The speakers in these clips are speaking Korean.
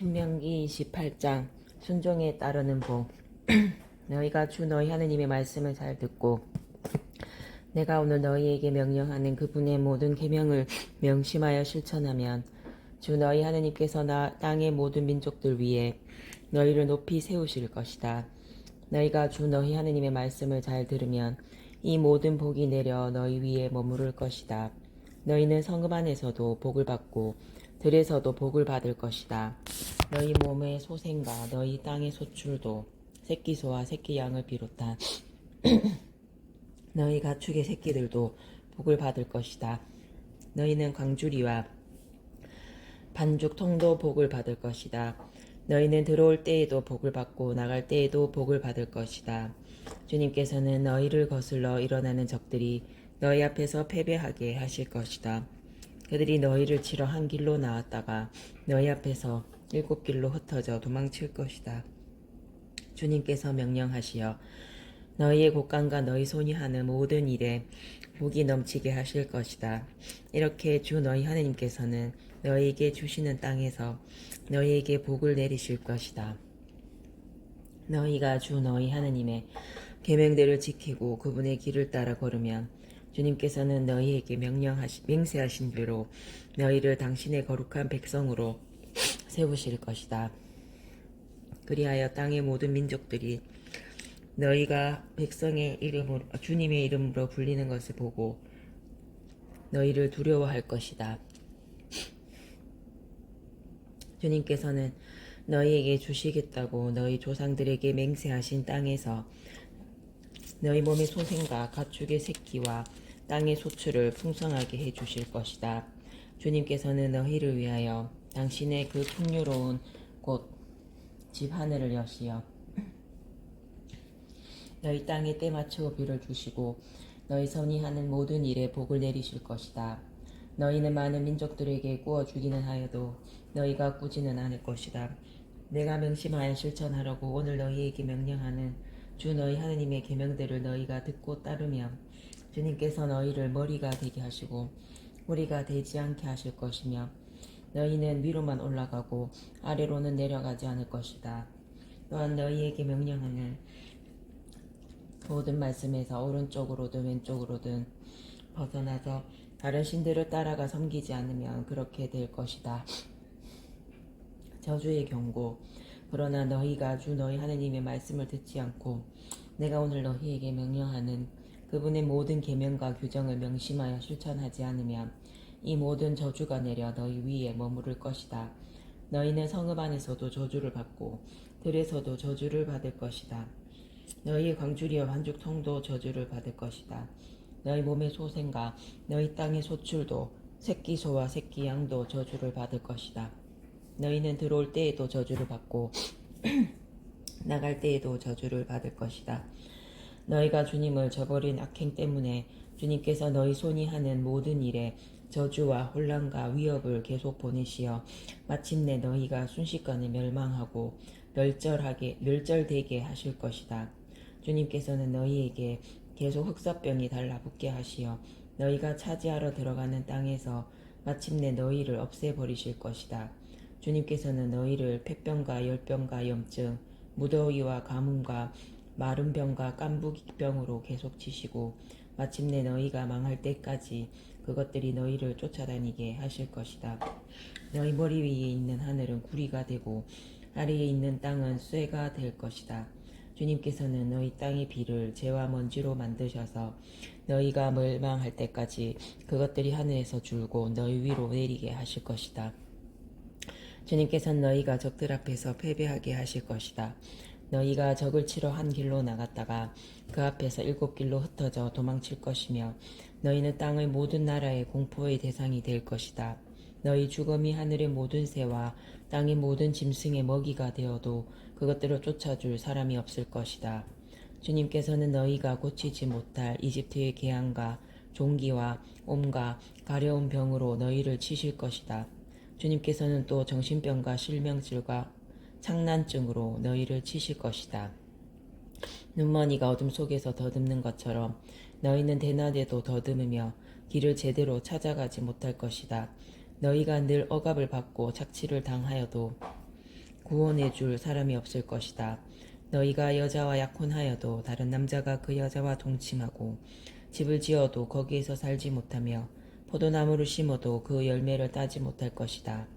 신명기 28장 순종에 따르는 복 너희가 주 너희 하느님의 말씀을 잘 듣고 내가 오늘 너희에게 명령하는 그분의 모든 계명을 명심하여 실천하면 주 너희 하느님께서 나 땅의 모든 민족들 위에 너희를 높이 세우실 것이다. 너희가 주 너희 하느님의 말씀을 잘 들으면 이 모든 복이 내려 너희 위에 머무를 것이다. 너희는 성읍 안에서도 복을 받고 들에서도 복을 받을 것이다. 너희 몸의 소생과 너희 땅의 소출도 새끼 소와 새끼 양을 비롯한 너희 가축의 새끼들도 복을 받을 것이다. 너희는 광주리와 반죽 통도 복을 받을 것이다. 너희는 들어올 때에도 복을 받고 나갈 때에도 복을 받을 것이다. 주님께서는 너희를 거슬러 일어나는 적들이 너희 앞에서 패배하게 하실 것이다. 그들이 너희를 치러 한 길로 나왔다가 너희 앞에서 일곱 길로 흩어져 도망칠 것이다. 주님께서 명령하시어 너희의 곳간과 너희 손이 하는 모든 일에 복이 넘치게 하실 것이다. 이렇게 주 너희 하느님께서는 너희에게 주시는 땅에서 너희에게 복을 내리실 것이다. 너희가 주 너희 하느님의 계명들을 지키고 그분의 길을 따라 걸으면 주님께서는 너희에게 명령하시 맹세하신 대로 너희를 당신의 거룩한 백성으로 세우실 것이다. 그리하여 땅의 모든 민족들이 너희가 백성의 이름으로 주님의 이름으로 불리는 것을 보고 너희를 두려워할 것이다. 주님께서는 너희에게 주시겠다고 너희 조상들에게 맹세하신 땅에서 너희 몸의 소생과 가축의 새끼와 땅의 소출을 풍성하게 해 주실 것이다. 주님께서는 너희를 위하여 당신의 그 풍요로운 곳 집 하늘을 여시어 너희 땅에 때맞춰 비를 주시고 너희 선이 하는 모든 일에 복을 내리실 것이다. 너희는 많은 민족들에게 구워 주기는 하여도 너희가 꾸지는 않을 것이다. 내가 명심하여 실천하라고 오늘 너희에게 명령하는 주 너희 하느님의 계명들을 너희가 듣고 따르면 주님께서 너희를 머리가 되게 하시고 머리가 되지 않게 하실 것이며 너희는 위로만 올라가고 아래로는 내려가지 않을 것이다. 또한 너희에게 명령하는 모든 말씀에서 오른쪽으로든 왼쪽으로든 벗어나서 다른 신들을 따라가 섬기지 않으면 그렇게 될 것이다. 저주의 경고. 그러나 너희가 주 너희 하느님의 말씀을 듣지 않고 내가 오늘 너희에게 명령하는 그분의 모든 계명과 규정을 명심하여 실천하지 않으면 이 모든 저주가 내려 너희 위에 머무를 것이다. 너희는 성읍 안에서도 저주를 받고 들에서도 저주를 받을 것이다. 너희의 광주리와 반죽통도 저주를 받을 것이다. 너희 몸의 소생과 너희 땅의 소출도 새끼 소와 새끼 양도 저주를 받을 것이다. 너희는 들어올 때에도 저주를 받고 나갈 때에도 저주를 받을 것이다. 너희가 주님을 저버린 악행 때문에 주님께서 너희 손이 하는 모든 일에 저주와 혼란과 위협을 계속 보내시어 마침내 너희가 순식간에 멸망하고 멸절하게 멸절되게 하실 것이다. 주님께서는 너희에게 계속 흑사병이 달라붙게 하시어 너희가 차지하러 들어가는 땅에서 마침내 너희를 없애버리실 것이다. 주님께서는 너희를 폐병과 열병과 염증, 무더위와 가뭄과 마른 병과 깐부기병으로 계속 치시고 마침내 너희가 망할 때까지 그것들이 너희를 쫓아다니게 하실 것이다. 너희 머리 위에 있는 하늘은 구리가 되고 아래에 있는 땅은 쇠가 될 것이다. 주님께서는 너희 땅의 비를 재와 먼지로 만드셔서 너희가 멸망할 때까지 그것들이 하늘에서 줄고 너희 위로 내리게 하실 것이다. 주님께서는 너희가 적들 앞에서 패배하게 하실 것이다. 너희가 적을 치러 한 길로 나갔다가 그 앞에서 일곱 길로 흩어져 도망칠 것이며 너희는 땅의 모든 나라의 공포의 대상이 될 것이다. 너희 죽음이 하늘의 모든 새와 땅의 모든 짐승의 먹이가 되어도 그것들을 쫓아줄 사람이 없을 것이다. 주님께서는 너희가 고치지 못할 이집트의 개항과 종기와 옴과 가려운 병으로 너희를 치실 것이다. 주님께서는 또 정신병과 실명질과 창난증으로 너희를 치실 것이다. 눈머니가 어둠 속에서 더듬는 것처럼 너희는 대낮에도 더듬으며 길을 제대로 찾아가지 못할 것이다. 너희가 늘 억압을 받고 착취를 당하여도 구원해 줄 사람이 없을 것이다. 너희가 여자와 약혼하여도 다른 남자가 그 여자와 동침하고 집을 지어도 거기에서 살지 못하며 포도나무를 심어도 그 열매를 따지 못할 것이다.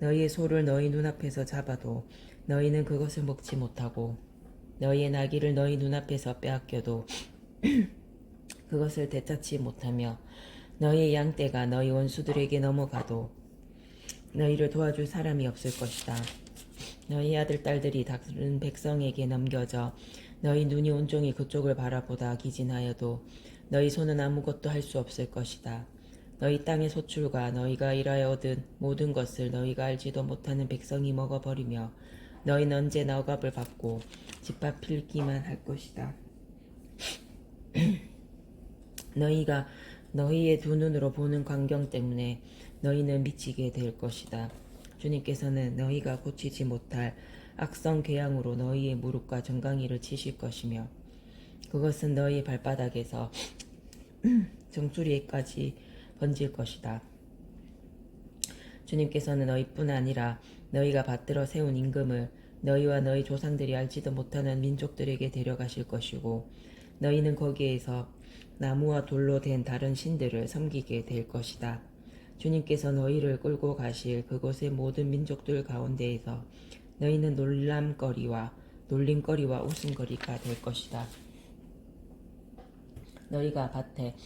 너희의 소를 너희 눈앞에서 잡아도 너희는 그것을 먹지 못하고 너희의 나귀를 너희 눈앞에서 빼앗겨도 그것을 되찾지 못하며 너희의 양떼가 너희 원수들에게 넘어가도 너희를 도와줄 사람이 없을 것이다. 너희 아들 딸들이 다른 백성에게 넘겨져 너희 눈이 온종일 그쪽을 바라보다 기진하여도 너희 손은 아무것도 할 수 없을 것이다. 너희 땅의 소출과 너희가 일하여 얻은 모든 것을 너희가 알지도 못하는 백성이 먹어버리며 너희는 언제나 억압을 받고 짓밟힐기만 할 것이다. 너희가 너희의 두 눈으로 보는 광경 때문에 너희는 미치게 될 것이다. 주님께서는 너희가 고치지 못할 악성 궤양으로 너희의 무릎과 정강이를 치실 것이며 그것은 너희 발바닥에서 정수리에까지 번질 것이다. 주님께서는 너희뿐 아니라 너희가 받들어 세운 임금을 너희와 너희 조상들이 알지도 못하는 민족들에게 데려가실 것이고 너희는 거기에서 나무와 돌로 된 다른 신들을 섬기게 될 것이다. 주님께서 너희를 끌고 가실 그곳의 모든 민족들 가운데에서 너희는 놀람거리와 놀림거리와 웃음거리가 될 것이다. 너희가 밭에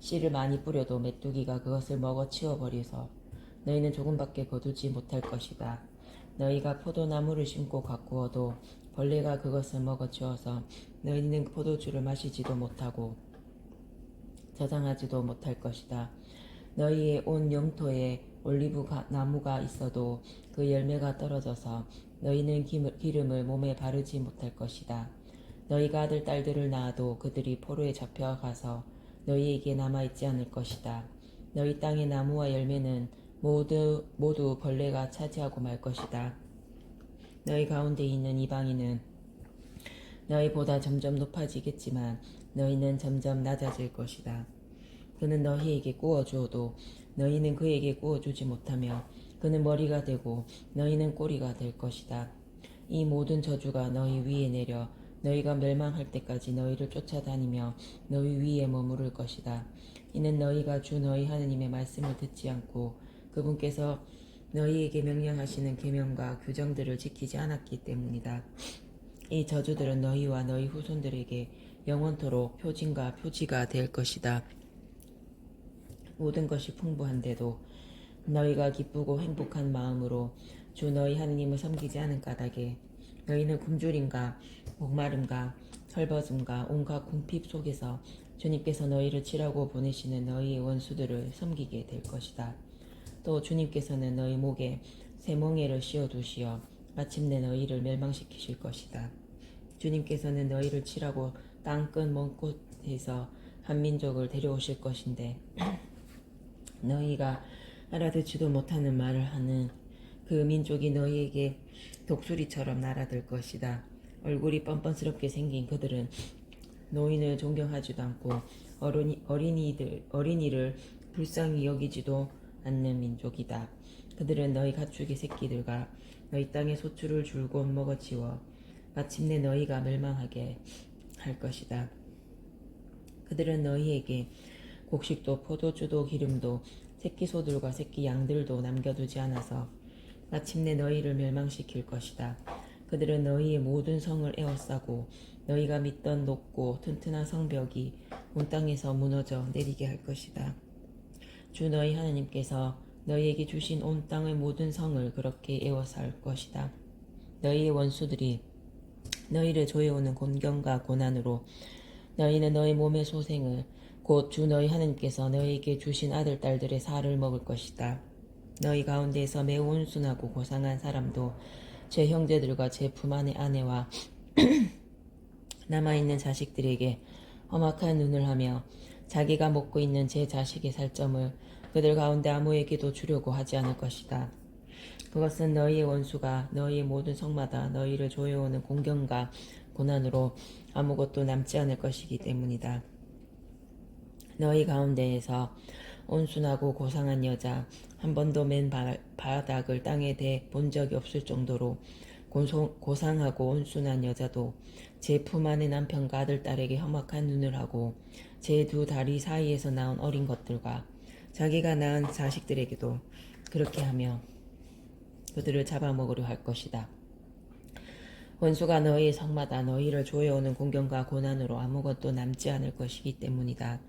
씨를 많이 뿌려도 메뚜기가 그것을 먹어 치워버려서 너희는 조금밖에 거두지 못할 것이다. 너희가 포도나무를 심고 가꾸어도 벌레가 그것을 먹어 치워서 너희는 포도주를 마시지도 못하고 저장하지도 못할 것이다. 너희의 온 영토에 올리브 가- 나무가 있어도 그 열매가 떨어져서 너희는 기름- 기름을 몸에 바르지 못할 것이다. 너희가 아들 딸들을 낳아도 그들이 포로에 잡혀가서 너희에게 남아있지 않을 것이다. 너희 땅의 나무와 열매는 모두 모두 벌레가 차지하고 말 것이다. 너희 가운데 있는 이방인은 너희보다 점점 높아지겠지만 너희는 점점 낮아질 것이다. 그는 너희에게 구워주어도 너희는 그에게 구워주지 못하며 그는 머리가 되고 너희는 꼬리가 될 것이다. 이 모든 저주가 너희 위에 내려 너희가 멸망할 때까지 너희를 쫓아다니며 너희 위에 머무를 것이다. 이는 너희가 주 너희 하느님의 말씀을 듣지 않고 그분께서 너희에게 명령하시는 계명과 규정들을 지키지 않았기 때문이다. 이 저주들은 너희와 너희 후손들에게 영원토록 표징과 표지가 될 것이다. 모든 것이 풍부한데도 너희가 기쁘고 행복한 마음으로 주 너희 하느님을 섬기지 않은 까닭에 너희는 굶주림과 목마름과 헐벗음과 온갖 궁핍 속에서 주님께서 너희를 치라고 보내시는 너희의 원수들을 섬기게 될 것이다. 또 주님께서는 너희 목에 쇠멍에를 씌워 두시어 마침내 너희를 멸망시키실 것이다. 주님께서는 너희를 치라고 땅끝 먼 곳에서 한 민족을 데려오실 것인데 너희가 알아듣지도 못하는 말을 하는 그 민족이 너희에게 독수리처럼 날아들 것이다. 얼굴이 뻔뻔스럽게 생긴 그들은 노인을 존경하지도 않고 어린이, 어린이들, 어린이를 불쌍히 여기지도 않는 민족이다. 그들은 너희 가축의 새끼들과 너희 땅의 소출을 줄곧 먹어 치워 마침내 너희가 멸망하게 할 것이다. 그들은 너희에게 곡식도 포도주도 기름도 새끼 소들과 새끼 양들도 남겨두지 않아서 마침내 너희를 멸망시킬 것이다. 그들은 너희의 모든 성을 에워싸고 너희가 믿던 높고 튼튼한 성벽이 온 땅에서 무너져 내리게 할 것이다. 주 너희 하나님께서 너희에게 주신 온 땅의 모든 성을 그렇게 에워쌀 것이다. 너희의 원수들이 너희를 조여오는 곤경과 고난으로 너희는 너희 몸의 소생을 곧 주 너희 하나님께서 너희에게 주신 아들 딸들의 살을 먹을 것이다. 너희 가운데에서 매우 온순하고 고상한 사람도 제 형제들과 제 품 안의 아내와 남아있는 자식들에게 험악한 눈을 하며 자기가 먹고 있는 제 자식의 살점을 그들 가운데 아무에게도 주려고 하지 않을 것이다. 그것은 너희의 원수가 너희의 모든 성마다 너희를 조여오는 공경과 고난으로 아무것도 남지 않을 것이기 때문이다. 너희 가운데에서 온순하고 고상한 여자 한 번도 맨 바- 바닥을 땅에 대 본 적이 없을 정도로 고상하고 온순한 여자도 제 품 안의 남편과 아들 딸에게 험악한 눈을 하고 제 두 다리 사이에서 나온 어린 것들과 자기가 낳은 자식들에게도 그렇게 하며 그들을 잡아먹으려 할 것이다. 원수가 너희의 성마다 너희를 조여오는 공경과 고난으로 아무것도 남지 않을 것이기 때문이다.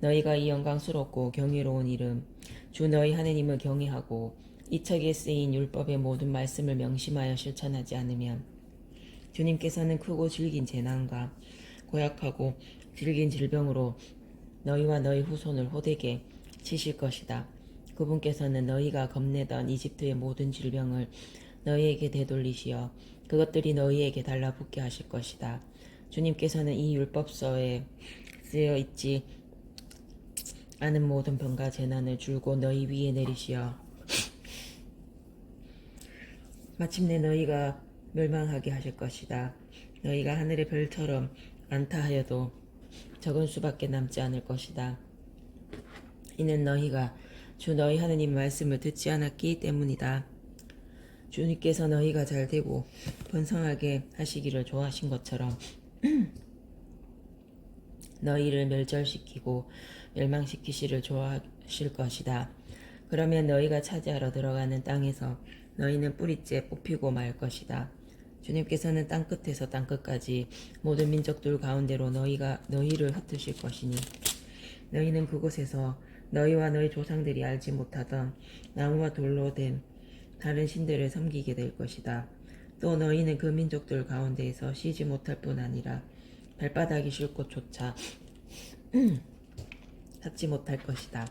너희가 이 영광스럽고 경이로운 이름 주 너희 하느님을 경외하고 이 책에 쓰인 율법의 모든 말씀을 명심하여 실천하지 않으면 주님께서는 크고 질긴 재난과 고약하고 질긴 질병으로 너희와 너희 후손을 호되게 치실 것이다. 그분께서는 너희가 겁내던 이집트의 모든 질병을 너희에게 되돌리시어 그것들이 너희에게 달라붙게 하실 것이다. 주님께서는 이 율법서에 쓰여 있지 않은 모든 병과 재난을 줄고 너희 위에 내리시어 마침내 너희가 멸망하게 하실 것이다. 너희가 하늘의 별처럼 많다 하여도 적은 수밖에 남지 않을 것이다. 이는 너희가 주 너희 하느님 말씀을 듣지 않았기 때문이다. 주님께서 너희가 잘 되고 번성하게 하시기를 좋아하신 것처럼 너희를 멸절시키고 멸망시키시를 좋아하실 것이다. 그러면 너희가 차지하러 들어가는 땅에서 너희는 뿌리째 뽑히고 말 것이다. 주님께서는 땅 끝에서 땅 끝까지 모든 민족들 가운데로 너희가 너희를 흩으실 것이니 너희는 그곳에서 너희와 너희 조상들이 알지 못하던 나무와 돌로 된 다른 신들을 섬기게 될 것이다. 또 너희는 그 민족들 가운데에서 쉬지 못할 뿐 아니라 발바닥이 쉴 곳조차 찾지 못할 것이다.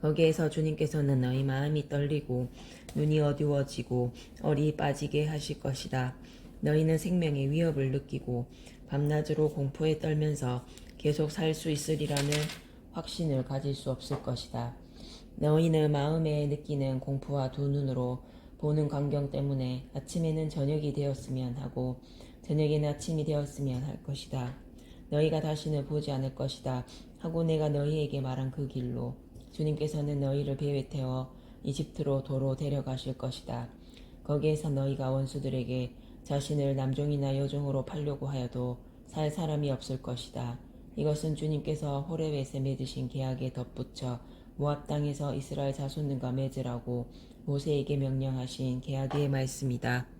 거기에서 주님께서는 너희 마음이 떨리고 눈이 어두워지고 어리 빠지게 하실 것이다. 너희는 생명의 위협을 느끼고 밤낮으로 공포에 떨면서 계속 살 수 있으리라는 확신을 가질 수 없을 것이다. 너희는 마음에 느끼는 공포와 두 눈으로 보는 광경 때문에 아침에는 저녁이 되었으면 하고 저녁에는 아침이 되었으면 할 것이다. 너희가 다시는 보지 않을 것이다. 하고 내가 너희에게 말한 그 길로 주님께서는 너희를 배에 태워 이집트로 도로 데려가실 것이다. 거기에서 너희가 원수들에게 자신을 남종이나 여종으로 팔려고 하여도 살 사람이 없을 것이다. 이것은 주님께서 호레베에 맺으신 계약에 덧붙여 모압 땅에서 이스라엘 자손들과 맺으라고 모세에게 명령하신 계약의 말씀이다.